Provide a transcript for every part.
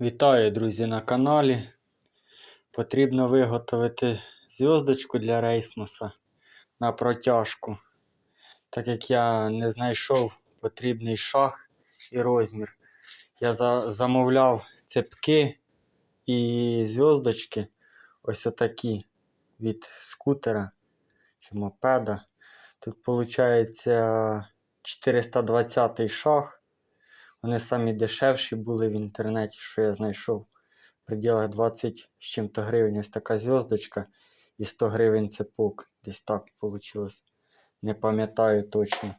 Вітаю, друзі, на каналі. Потрібно виготовити зв'язочку для рейсмуса на протяжку. Так як я не знайшов потрібний шаг і розмір. Я за замовляв цепки і зв'язочки ось отакі від скутера чи мопеда. Тут виходить 420 шаг. Вони самі дешевші були в інтернеті, що я знайшов. В пределах 20 з чим-то гривень ось така зв'язочка і 100 гривень цепок. Десь так вийшло. Не пам'ятаю точно.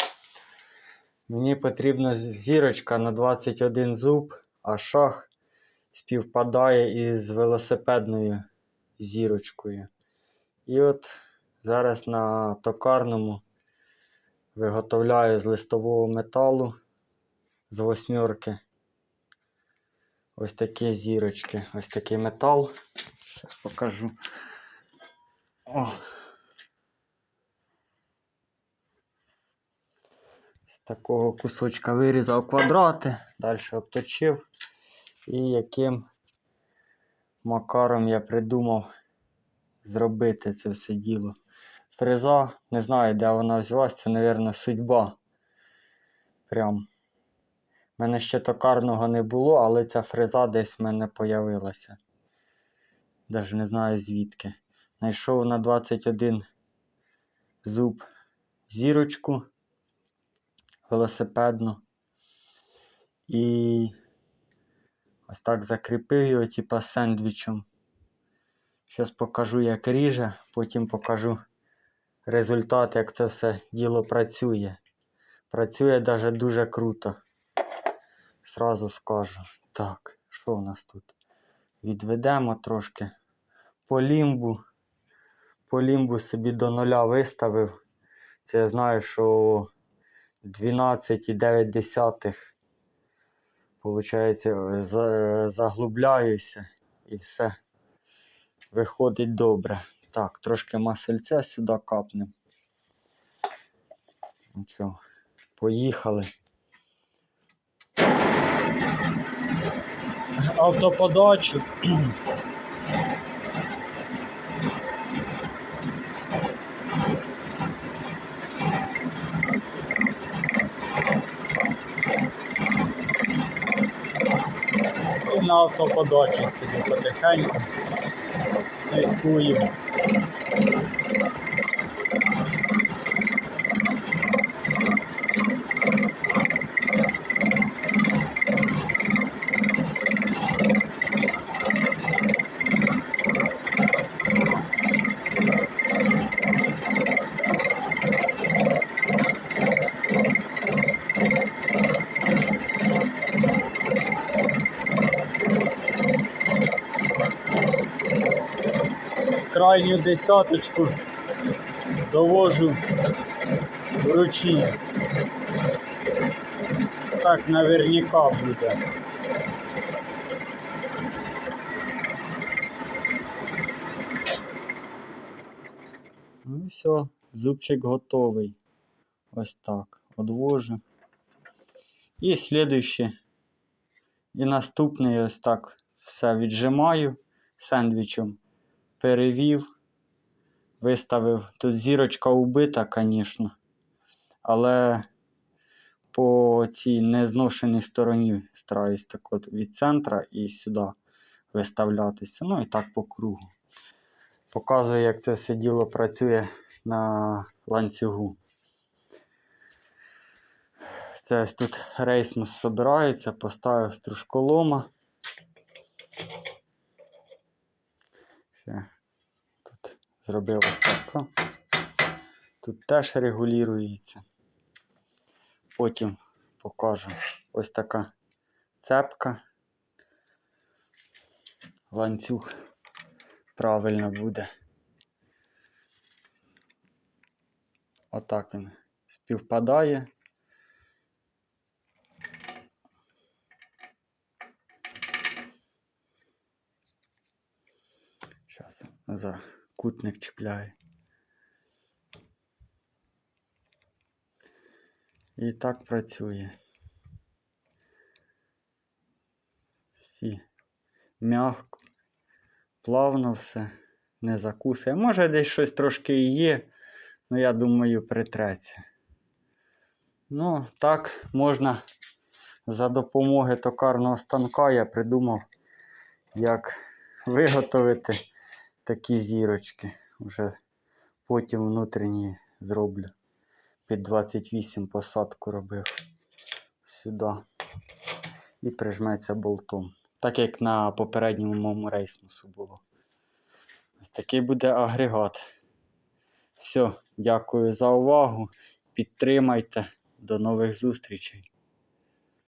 Мені потрібна зірочка на 21 зуб, а шах співпадає із велосипедною зірочкою. І от зараз на токарному виготовляю з листового металу з восьмерки. Ось такі зірочки. Ось такий метал. Зараз покажу. О. З такого кусочка вирізав квадрати, далі обточив. І яким макаром я придумав зробити це все діло. Фреза, не знаю, де вона взялась, це, мабуть, судьба. Прям. У мене ще токарного не було, але ця фреза десь в мене появилася. Навіть не знаю звідки. Знайшов на 21 зуб зірочку велосипедну. І ось так закріпив його, типа сендвічем. Зараз покажу, як ріже, потім покажу результат, як це все діло працює. Працює навіть дуже круто. Сразу скажу. Так, що у нас тут? Відведемо трошки по лімбу. По лімбу собі до нуля виставив. Це я знаю, що 12,9. Получається, заглубляюся і все виходить добре. Так, трошки масельця сюди капнемо. Нічого, поїхали. Автоподачу. На автоподачі собі потихеньку слідкуємо. Крайню десяточку довожу вручі. Так наверняка буде. Ну все, зубчик готовий. Ось так. Одвожу. І слідуще. І наступний ось так все віджимаю сендвічем перевів, виставив. Тут зірочка убита, звісно. Але по цій незношеній стороні стараюсь так от від центра і сюди виставлятися. Ну і так по кругу. Показую, як це все діло працює на ланцюгу. Це ось тут рейсмус збирається, поставив стружколома. Ще тут зробив ось так. Тут теж регулюється. Потім покажу ось така цепка. Ланцюг правильно буде. Отак він співпадає. Зараз за кутник чіпляю. І так працює. Всі м'яко, плавно все, не закусує. Може, десь щось трошки і є, але я думаю, притреться. Ну, так можна за допомогою токарного станка я придумав, як виготовити такі зірочки. Уже потім внутрішні зроблю. Під 28 посадку робив сюди. І прижметься болтом. Так як на попередньому моєму рейсмусу було. Ось такий буде агрегат. Все, дякую за увагу. Підтримайте. До нових зустрічей.